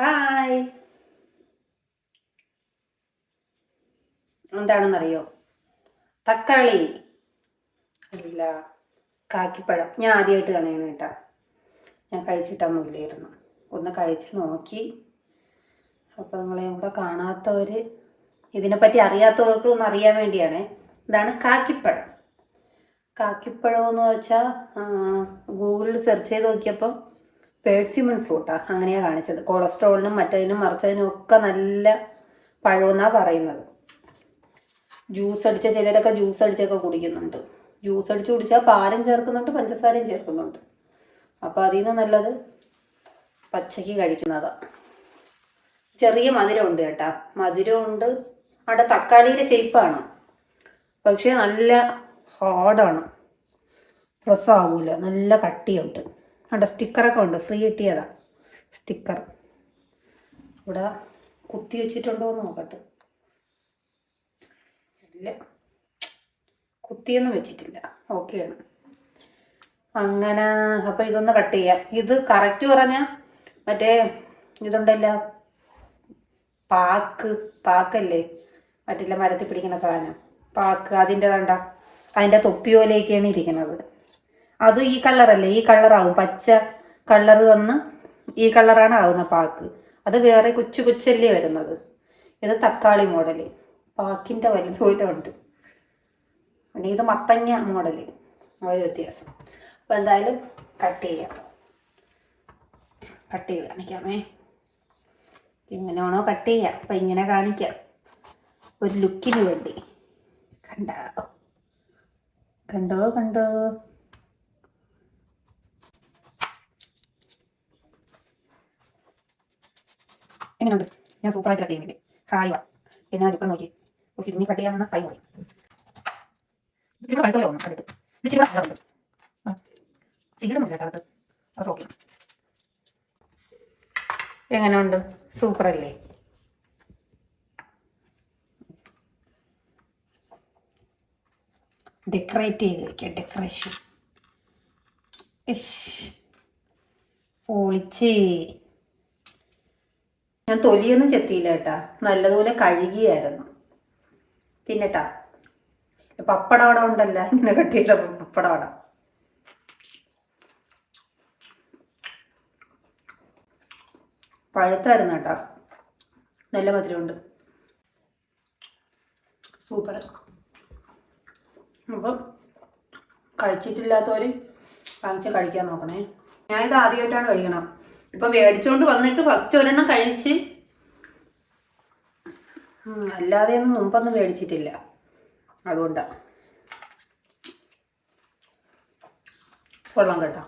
Hi. എന്താണെന്നറിയോ? തക്കാളി. അല്ല കാക്കിപ്പഴം. ഞാൻ ആദ്യമായിട്ട് കാണുകയാണ് കേട്ടാ. ഞാൻ കഴിച്ചിട്ടൊന്നുമില്ലായിരുന്നു ഒന്ന് കഴിച്ച് നോക്കി. അപ്പോൾ നിങ്ങളെ കൂടെ കാണാത്തവർ ഇതിനെപ്പറ്റി അറിയാത്തവർക്ക് ഒന്ന് അറിയാൻ വേണ്ടിയാണ്. ഇതാണ് കാക്കിപ്പഴം. കാക്കിപ്പഴം എന്ന് വെച്ചാൽ ഗൂഗിളിൽ സെർച്ച് ചെയ്ത് നോക്കിയപ്പം പേഴ്സിമൺ ഫ്രൂട്ടാണ് അങ്ങനെയാണ് കാണിച്ചത്. കൊളസ്ട്രോളിനും മറ്റതിനും മറിച്ചതിനും ഒക്കെ നല്ല പഴമെന്നാണ് പറയുന്നത്. ജ്യൂസ് അടിച്ച ചിലരൊക്കെ ജ്യൂസ് അടിച്ചൊക്കെ കുടിക്കുന്നുണ്ട്. ജ്യൂസ് അടിച്ച് കുടിച്ചാൽ പാലും ചേർക്കുന്നുണ്ട് പഞ്ചസാരയും ചേർക്കുന്നുണ്ട്. അപ്പോൾ അതിൽ നിന്ന് നല്ലത് പച്ചയ്ക്ക് കഴിക്കുന്നതാണ് ചെറിയ മധുരമുണ്ട് കേട്ടാ. മധുരമുണ്ട് അവിടെ തക്കാളിയുടെ ഷേപ്പാണ് പക്ഷേ നല്ല ഹാർഡാണ് പ്രസ്സാവൂല. നല്ല കട്ടിയുണ്ട്. അവിടെ സ്റ്റിക്കറൊക്കെ ഉണ്ട്. ഫ്രീ കിട്ടിയതാ. സ്റ്റിക്കർ. ഇവിടെ കുത്തി വെച്ചിട്ടുണ്ടോ എന്ന് നോക്കട്ടെ. ഇല്ല. കുത്തിയൊന്നും വെച്ചിട്ടില്ല. ഓക്കെയാണ് അങ്ങനെ അപ്പോൾ ഇതൊന്ന് കട്ട് ചെയ്യാം. ഇത് കറക്റ്റ് പറഞ്ഞാൽ മറ്റേ ഇതുണ്ടല്ലോ പാക്ക് പാക്കല്ലേ? മറ്റില്ല മരത്തിൽ പിടിക്കുന്ന സാധനം. പാക്ക് അതിന്റെ കണ്ട അതിന്റെ തൊപ്പിയോലേക്കാണ് ഇരിക്കുന്നത്. അത് ഈ കളറല്ലേ ഈ കളറാവും. പച്ച കളർ വന്ന് ഈ കളറാണ് ആവുന്ന പാക്ക്. അത് വേറെ കൊച്ചു കൊച്ചല്ലേ വരുന്നത്. ഇത് തക്കാളി മോഡൽ. പാക്കിന്റെ വലുതുപോലെ ഉണ്ട് പിന്നെ ഇത് മത്തങ്ങ മോഡൽ. ഒരു വ്യത്യാസം. അപ്പോൾ എന്തായാലും കട്ട് ചെയ്യാം. കട്ട് ചെയ്ത് കാണിക്കാമേ. ഇങ്ങനെ വേണോ കട്ട് ചെയ്യാം? അപ്പം ഇങ്ങനെ കാണിക്കാം. ഒരു ലുക്കിന് വേണ്ടി. കണ്ടോ? കണ്ടോ? കണ്ടോ? എങ്ങനെയുണ്ട്? ഞാൻ സൂപ്പറായിട്ട് കട്ട് ചെയ്യുന്നില്ലേ ഹായ് വാ പിന്നെ ആ ലുക്ക് നോക്കി ഓക്കെ ഇനി കട്ട് ചെയ്യാൻ കൈ പോയി. ഇതിന് പഴുത്തല്ലോ ഒന്ന് അല്ലേ? ഡെക്കറേറ്റ് ചെയ്ത് വെക്കാം ഡെക്കറേഷൻ പൊളിച്ചേ. ഞാൻ തൊലിയൊന്നും ചെത്തിയില്ല കേട്ടാ. നല്ലതുപോലെ കഴുകിയായിരുന്നു. തിന്നട്ടാ പപ്പടവട ഉണ്ടല്ല. ഇങ്ങനെ കട്ടിയില്ല പപ്പടവട. പഴുത്തായിരുന്നു കേട്ടോ. നല്ല മധുരമുണ്ട്. സൂപ്പർ. അപ്പം കഴിച്ചിട്ടില്ലാത്തവർ വാങ്ങിച്ച് കഴിക്കാൻ നോക്കണേ. ഞാനിത് ആദ്യമായിട്ടാണ് കഴിക്കണം ഇപ്പം മേടിച്ചോണ്ട് വന്നിട്ട് ഫസ്റ്റ് ഒരെണ്ണം കഴിച്ച്. അല്ലാതെ ഒന്നും മുമ്പൊന്നും മേടിച്ചിട്ടില്ല. അതുകൊണ്ടാണ് കൊള്ളാം കേട്ടോ.